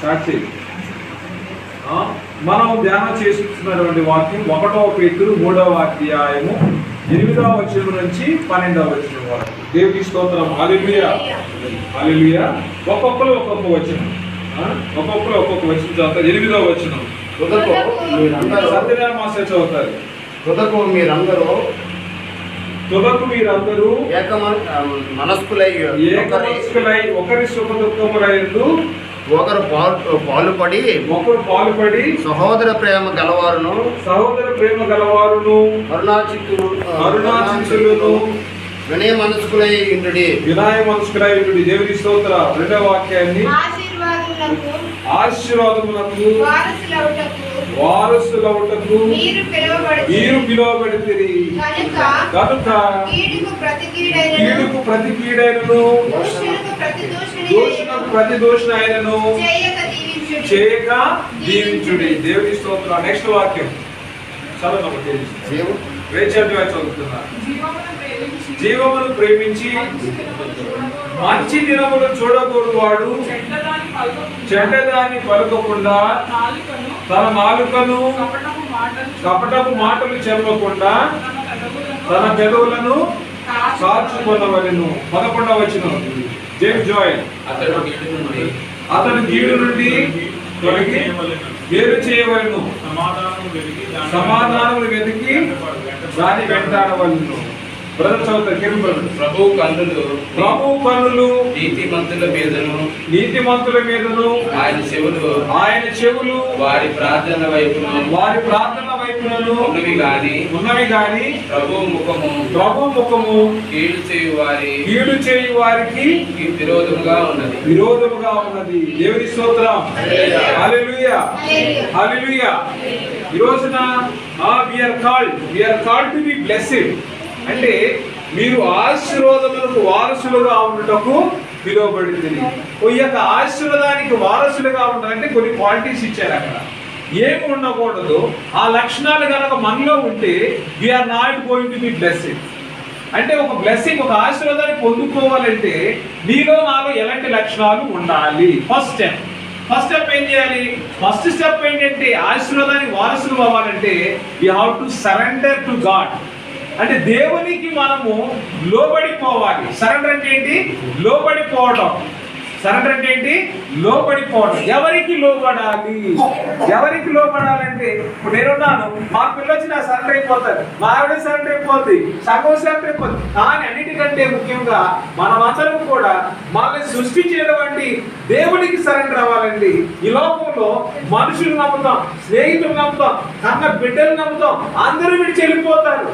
Start చేయి మనం ధ్యానం చేస్తున్నటువంటి వాక్యం ఒకటవ పేతురు మూడవ అధ్యాయము ఎనిమిదవ వచనం నుంచి పన్నెండవ వచనం వరకు. దేవుడి స్తోత్రం. అలిలుయా అలిలుయా ఒక్కొక్కరు ఒక్కొక్క వచనం. ఒక్కొక్కరు ఒక్కొక్క వచనం చదువుతారు. ఎనిమిదవ వచనం. సత్యనారాయణ మాస్టర్ చదువుతారు. తుదకు మీరందరూ తుదకు మీరందరూ ఏక మనస్కులై ఒకరి ఏకమనస్కులై ఒకరి సుఖ దుఃఖములందు ఒకరు పాలు పాలుపడి ఒకరు పాల్పడి సహోదర ప్రేమ గలవారును సహోదర ప్రేమ గలవారును కరుణాచిత్తులు కరుణాచిత్తులను వినయ మనస్కులై ఇండుడి వినాయ మనస్కులై ఉండు దేవుని స్తోత్ర. రెండవ వాక్యాన్ని ఆశీర్వాదములకు వారసులవుటకు వారసులవుటకు మీరు పిలువబడి మీరు పిలువబడితే కనుక కనుక కీడుకు ప్రతి కీడైనను దూషణకు ప్రతి దూషణ అయినను చేయక దీవించుడి. దేవుని స్తోత్ర. నెక్స్ట్ వాక్యం. చదవనమ్మ తెలిసి జీవ రేచల్ చదువుతున్నా జీవమును ప్రేమించి మంచి దినములు చూడకూడదు వాడు. చెడ్డదాన్ని పలకకుండా తన నాలుకను కపటపు మాటలు చెప్పకుండా తన పెదవులను కాచుకొనవలెను. పదకొండవ వచ్చిన జేమ్ జాయ్. అతడు కీడు నుండి అతను గీడు నుండి తొలగి వేరు చేయవలను. సమాధానం సమాధానములు వెతికి దాని వెంటాడవలను. బ్రదర్ చదువుతారు కిరణ్ బ్రదర్ ప్రభు కన్నులు ప్రభు పనులు నీతిమంతుల మీదను నీతిమంతుల మీదను ఆయన చెవులు ఆయన చెవులు వారి ప్రార్థన వైపును వారి ప్రార్థన వైపులను ఉన్నవి గాని ఉన్నవి గాని ప్రభు ముఖము ప్రభు ముఖము కీడు చేయు వారి కీడు చేయి వారికి విరోధముగా ఉన్నది. విరోధముగా ఉన్నది. దేవుని స్తోత్రం. హల్లెలూయా. హల్లెలూయా. ఈ రోజున we are called we are called to be blessed అంటే మీరు ఆశీర్వాదములకు వారసులుగా ఉండటకు పిలువబడింది. ఈ యొక్క ఆశీర్వాదానికి వారసులుగా ఉండాలంటే కొన్ని క్వాలిటీస్ ఇచ్చారు అక్కడ. ఏమి ఉండకూడదు. ఆ లక్షణాలు కనుక మనలో ఉంటే we are not going to be blessing అంటే ఒక బ్లెస్సింగ్ ఒక ఆశీర్వాదాన్ని పొందుకోవాలంటే నీలో నాలో ఎలాంటి లక్షణాలు ఉండాలి? ఫస్ట్ స్టెప్ ఫస్ట్ స్టెప్ ఏం చేయాలి? ఫస్ట్ స్టెప్ ఏంటంటే ఆశీర్వాదానికి వారసులు అవ్వాలంటే you have to surrender to God అంటే దేవునికి మనము లోబడిపోవాలి. సరెండర్ అంటే ఏంటి? లోబడిపోవడం సరెండర్ అంటే ఏంటి? లోబడిపోవడం ఎవరికి లోబడాలి? ఎవరికి లోబడాలంటే ఇప్పుడు నేనున్నాను మా పిల్లొచ్చి నా సరెండర్ అయిపోతారు. మా ఆవిడ సరెండర్ అయిపోద్ది. సగం సరెండర్ అయిపోద్ది. కానీ అన్నిటికంటే ముఖ్యంగా మనమందరం కూడా మనల్ని సృష్టించేటువంటి దేవునికి సరెండర్ అవ్వాలండి. ఈ లోకంలో మనుషులు నమ్ముతాం స్నేహితులు నమ్ముతాం కన్న బిడ్డలు నమ్ముతాం అందరూ విడిచి వెళ్ళిపోతారు.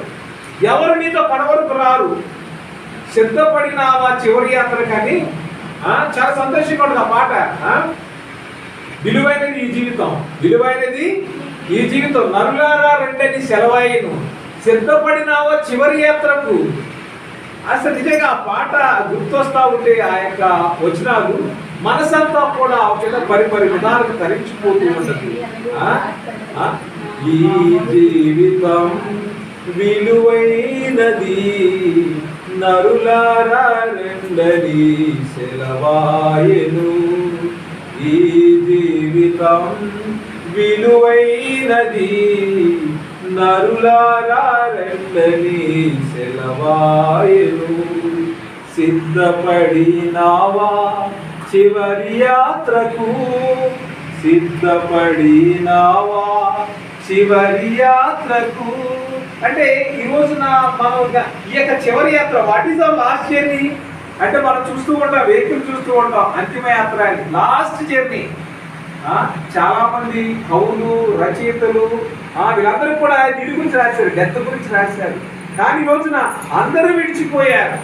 ఎవరు నీతో పడవరకు రారు సిద్ధపడినావా చివరి యాత్ర కానీ? చాలా సంతోషంగా ఉంటుంది ఆ పాట విలువైనది ఈ జీవితం. విలువైనది ఈ జీవితం. నరులారా రెండని సెలవాయను. సిద్ధపడినావా చివరి యాత్రకు? అసలు నిజంగా ఆ పాట గుర్తొస్తా ఉంటే ఆ యొక్క వచనాలు మనసంతా కూడా ఒక పరిపరి విధాలకు తరించిపోతూ ఉంటుంది. ఈ జీవితం విలువైనది నరులారా రెండని సెలవాయను. ఈ జీవితం విలువైనది నరులారా రెండని సెలవాయను. సిద్ధపడినావా చివరి యాత్రకు? సిద్ధపడినావా చివరి యాత్రకు? అంటే ఈ రోజున మనం ఈ యొక్క చివరి యాత్ర what is our last journey అంటే మనం చూస్తూ ఉంటాం వెహికల్ చూస్తూ ఉంటాం అంతిమ యాత్ర లాస్ట్ జర్నీ చాలా మంది కవులు రచయితలు వీళ్ళందరూ కూడా దీని గురించి రాశారు డెత్ గురించి రాశారు. కానీ ఈ రోజున అందరూ విడిచిపోయారు.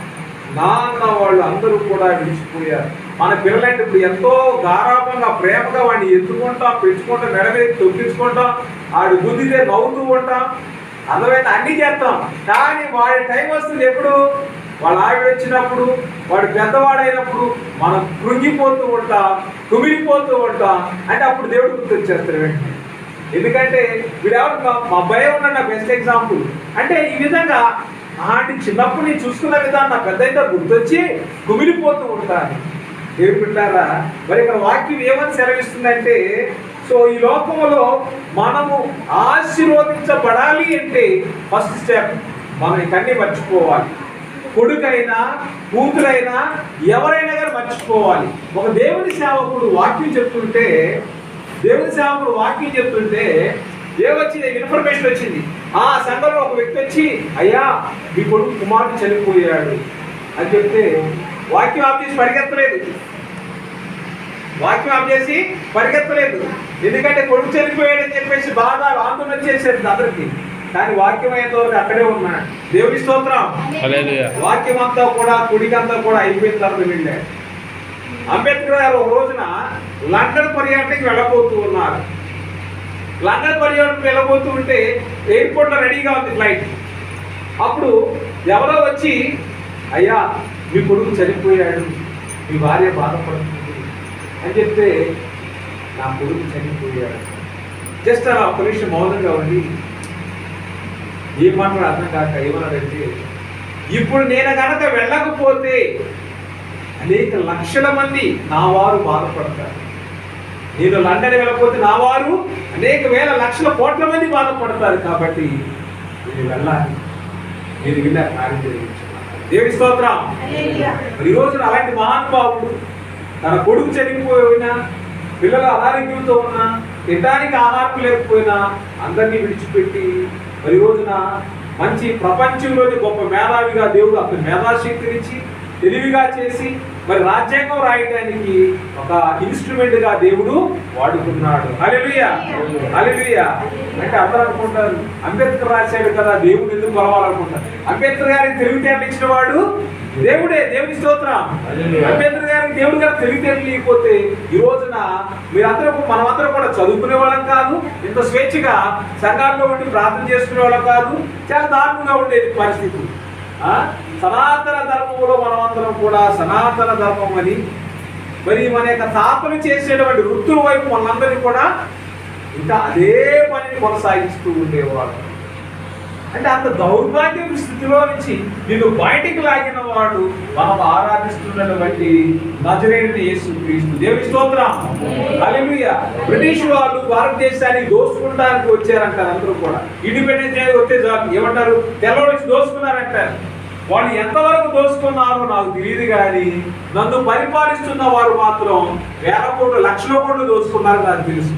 నాన్న వాళ్ళు అందరూ కూడా విడిచిపోయారు. మన పిల్లలంటే ఇప్పుడు ఎంతో గారాభంగా ప్రేమగా వాడిని ఎత్తుకుంటాం పెంచుకుంటాం మెడవేసి తొక్కించుకుంటాం ఆడు గుద్దితే నవ్వుతూ ఉంటాం. అర్థమైతే అన్ని చేస్తాం. కానీ వాడి టైం వస్తుంది ఎప్పుడు? వాళ్ళ ఆవిడ వచ్చినప్పుడు వాడు పెద్దవాడైనప్పుడు మనం కృంగిపోతూ ఉంటాం కుమిలిపోతూ ఉంటాం. అంటే అప్పుడు దేవుడు గుర్తొచ్చేస్తారు వెంటనే. ఎందుకంటే వీడెవరు మా- మా అబ్బాయి ఉన్నాడు నా బెస్ట్ ఎగ్జాంపుల్ అంటే ఈ విధంగా ఆంటీ చిన్నప్పుడు నేను చూసుకున్న విధానం నా పెద్దయితే గుర్తొచ్చి కుమిలిపోతూ ఉంటాను. దేవుడు బిడ్డారా మరి ఇక్కడ వాక్యం ఏమని సెలవిస్తుందంటే సో ఈ లోకంలో మనము ఆశీర్వదించబడాలి అంటే ఫస్ట్ స్టెప్ మనం ఇకన్నీ మర్చిపోవాలి. కొడుకైనా కూతురైనా ఎవరైనా కానీ మర్చిపోవాలి. ఒక దేవుని సేవకుడు వాక్యం చెప్తుంటే దేవుని సేవకుడు వాక్యం చెప్తుంటే ఏమొచ్చింది ఇన్ఫర్మేషన్ వచ్చింది. ఆ సంఘంలో ఒక వ్యక్తి వచ్చి అయ్యా మీ కొడుకు కుమారుడు చనిపోయాడు. అని చెప్తే వాక్యం ఆఫీస్ పరిగెత్తలేదు. వాక్యం ఆఫ్ చేసి పరిగెత్తలేదు. ఎందుకంటే కొడుకు చనిపోయాడని చెప్పేసి బాధ ఆందోళన వచ్చేసేది అందరికి. కానీ వాక్యం అయ్యేంత వరకు అక్కడే ఉన్నా దేవుని స్తోత్రం. వాక్యం అంతా కూడా కుడికంతా కూడా అయిపోయిన తర్వాత వెళ్ళాడు అంబేద్కర్ గారు ఒక రోజున లండన్ పర్యటనకి వెళ్ళబోతూ ఉన్నారు. లండన్ పర్యటనకు వెళ్ళబోతూ ఉంటే ఎయిర్పోర్ట్లో రెడీగా ఉంది ఫ్లైట్. అప్పుడు ఎవరో వచ్చి అయ్యా మీ కొడుకు చనిపోయాడు. మీ భార్య బాధపడుతుంది. అని చెప్తే నా కొడుకు చనిపోయాడు. జస్ట్ ఒక నిమిషం మౌనంగా ఉండి ఏం మాట్లాడు అర్థం కాక ఏమన్నాడంటే ఇప్పుడు నేను కనుక వెళ్ళకపోతే అనేక లక్షల మంది నా వారు బాధపడతారు. నేను లండన్ వెళ్ళకపోతే నా వారు అనేక వేల లక్షల కోట్ల మంది బాధపడతారు కాబట్టి నేను వెళ్ళాలి. నేను వెళ్ళి ఆ కార్యం జరిగించాలి దేవుడి స్తోత్రం మరి ఈ రోజున అలాంటి మహానుభావుడు తన కొడుకు చనిపోయినా పిల్లలు అనారోగ్యంతో ఉన్నా తినడానికి ఆహారం లేకపోయినా అందరినీ విడిచిపెట్టి మరి రోజున మంచి ప్రపంచంలోని గొప్ప మేధావిగా దేవుడు అతని మేధాశక్తినిచ్చి తెలివిగా చేసి మరి రాజ్యాంగం రాయడానికి ఒక ఇన్స్ట్రుమెంట్గా దేవుడు వాడుకున్నాడు హల్లెలూయా. హల్లెలూయా. అంటే అందరూ అనుకుంటారు అంబేద్కర్ రాశాడు కదా దేవుడు ఎందుకు కొలవాలనుకుంటారు? అంబేద్కర్ గారికి తెలివితేటలు ఇచ్చిన వాడు దేవుడే దేవుని స్తోత్రం. అంబేద్కర్ గారికి దేవుడు గారు తెలివితేటలు లేకపోతే ఈ రోజున మీరందరూ మనమందరం కూడా చదువుకునే వాళ్ళం కాదు ఇంత స్వేచ్ఛగా సంఘాల్లో ఉండి ప్రార్థన చేసుకునే వాళ్ళం కాదు చాలా దారుణంగా ఉండేది పరిస్థితి. ఆ? సనాతన ధర్మంలో మనమందరం కూడా సనాతన ధర్మం అని మరి మన యొక్క తాతలు చేసేటువంటి వృత్తుల వైపు మనందరినీ కూడా ఇంకా అదే పనిని కొనసాగిస్తూ ఉండేవాడు. అంటే అంత దౌర్భాగ్య స్థితిలో నుంచి నిన్ను బయటికి లాగిన వాడు మనం ఆరాధిస్తున్నటువంటి నజరేయుని యేసు క్రీస్తు దేవుని స్తోత్రం. హల్లెలూయా. బ్రిటిష్ వాళ్ళు భారతదేశాన్ని దోసుకుంటానికి వచ్చారంటారు అందరూ కూడా. ఇండిపెండెన్స్ డే వస్తే జాబ్ ఏమంటారు? తెల్లవాడు దోసుకున్నారంటారు వాళ్ళు ఎంతవరకు దోచుకున్నారో నాకు తెలియదు కానీ నన్ను పరిపాలిస్తున్న వారు మాత్రం వేల కోట్లు లక్షల కోట్లు దోచుకున్నారు నాకు తెలుసు.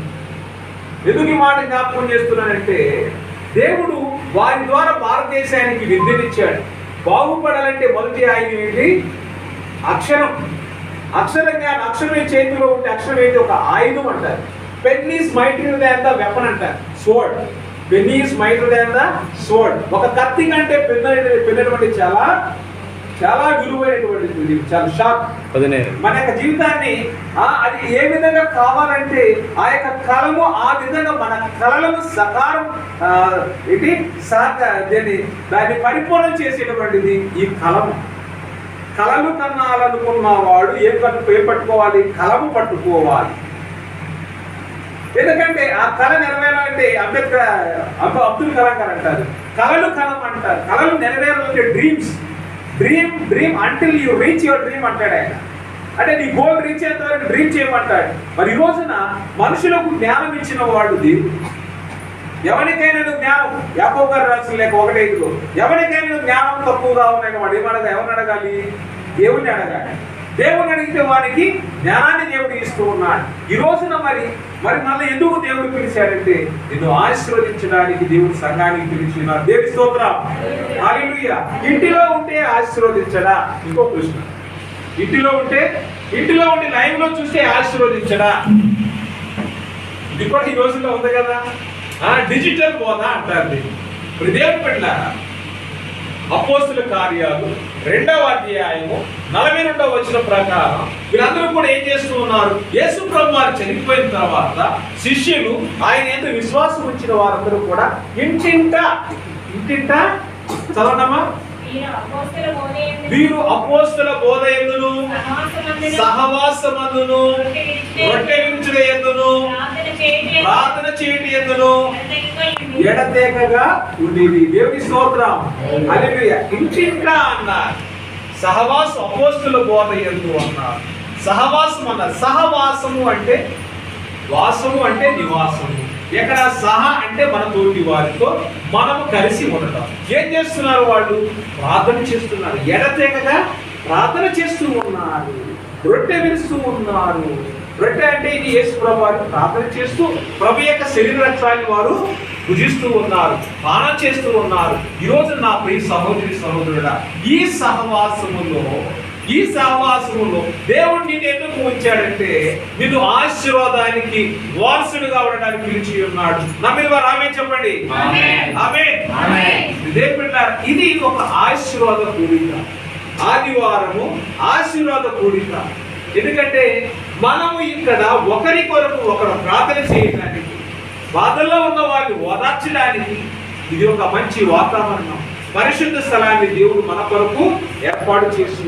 ఎందుకు ఈ మాట జ్ఞాపకం చేస్తున్నానంటే దేవుడు వారి ద్వారా భారతదేశానికి విద్యనిచ్చాడు. బాగుపడాలంటే మొదటి ఆయన ఏంటి? అక్షరం. అక్షరం జ్ఞానం అక్షరం చేతిలో ఉంటే అక్షరం ఏంటి? ఒక ఆయుధం అంటారు. Pen is mightier than the weapon అంటారు. Sword. Pen is mightier than the sword ఒక కత్తి కంటే పెన్ అనేది పెన్ అనేటువంటి చాలా చాలా విలువైనటువంటిది చాలా షార్ప్ మన యొక్క జీవితాన్ని అది ఏ విధంగా కావాలంటే ఆ యొక్క కళము ఆ విధంగా మన కళలను సకారం ఏంటి సాక దీన్ని దాన్ని పరిపూర్ణం చేసేటువంటిది ఈ కలము కళలు కన్నాలనుకున్న వాడు ఏం పట్టు ఏం పట్టుకోవాలి? కలము పట్టుకోవాలి. ఎందుకంటే ఆ కళ నెరవేరాలంటే అంబేద్కర్ అబ్బ అబ్దుల్ కలాం గారు అంటారు. కళలు కలం అంటారు. కళలు నెరవేరాలంటే dreams dream dream until you reach your dream అంటాడు ఆయన. అంటే నీ గోల్ రీచ్ అయ్యేంత వరకు డ్రీమ్ చేయమంటాడు. మరి ఈ రోజున మనుషులకు జ్ఞానం ఇచ్చిన వాడు దేవుడు ఎవరికైనా నువ్వు జ్ఞానం. యాకో గారు రాసిన లేక ఒకటైదులో ఎవరికైనా జ్ఞానం తక్కువగా ఉన్నాయి వాడు ఏమడగా ఎవరిని అడగాలి? దేవుణ్ణి అడగాలి. దేవుని అడిగితే వానికి జ్ఞానాన్ని దేవుడు ఇస్తూ ఉన్నాడు. ఈ రోజున మరి మరి మళ్ళీ ఎందుకు దేవుడు పిలిచాడంటే నిన్ను ఆశీర్వదించడానికి దేవుడు సంఘానికి పిలిచిన దేవి స్తోత్రం. ఇంటిలో ఉంటే ఆశీర్వదించడా? ఇంకో ప్రశ్న. ఇంటిలో ఉంటే ఇంటిలో ఉండి లైవ్లో చూస్తే ఆశీర్వదించడా? ఇది కూడా ఈ రోజుల్లో ఉంది కదా. ఆ డిజిటల్ బోధ అంటారు దీన్ని. ఇప్పుడు అపోస్తుల కార్యాలు రెండవ అధ్యాయము నలభై రెండవ వచ్చిన ప్రకారం వీరందరూ కూడా ఏం చేస్తూ ఉన్నారు? యేసు ప్రభు వారు చనిపోయిన తర్వాత శిష్యులు ఆయన ఎంత విశ్వాసం ఉంచిన వారందరూ కూడా ఇంటింట ఇంటింట చదవడమా వీరు అపోస్తల బోధయందు వీరు అపోస్తుల బోధ ఎందును సహవాసమందును. రొట్టె ఎందును ప్రార్థన చేయటం ఎందును ఎడతేకగా ఉండేది దేవుని స్తోత్రం. హల్లెలూయా. ఇంటింటా అన్నారు. సహవాసం అపోస్తుల బోధ ఎందు అన్నారు సహవాసం అన్న సహవాసము అంటే వాసము అంటే నివాసము. ఎక్కడ సహ అంటే మన తోటి వారితో మనము కలిసి ఉండటం. ఏం చేస్తున్నారు వాళ్ళు? ప్రార్థన చేస్తున్నారు. ఎడతెగగా ప్రార్థన చేస్తూ ఉన్నారు. రొట్టె విరుస్తూ ఉన్నారు. రొట్టె అంటే ఇది యేసు ప్రభు వారు ప్రార్థన చేస్తూ ప్రభు యొక్క శరీర వారు భుజిస్తూ ఉన్నారు పానం చేస్తూ ఉన్నారు. ఈరోజు నా ప్రియ సహోదరి సహోదరుడా ఈ సహవాసములో ఈ సహవాసములో దేవుడు నిన్ను ఎందుకు ఉంచాడంటే నిన్ను ఆశీర్వాదానికి వారసుడుగా ఉండడానికి పిలిచి ఉన్నాడు. నమ్మిన వారు ఆమె చెప్పండి. ఆమె ఇది ఒక ఆశీర్వాద కూడిక. ఆదివారము ఆశీర్వాద కూడిక. ఎందుకంటే మనము ఇక్కడ ఒకరి కొరకు ఒకరు ప్రార్థన చేయడానికి బాధల్లో ఉన్న వారిని ఓదార్చడానికి ఇది ఒక మంచి వాతావరణం. పరిశుద్ధ స్థలాన్ని దేవుడు మన కొరకు ఏర్పాటు చేసి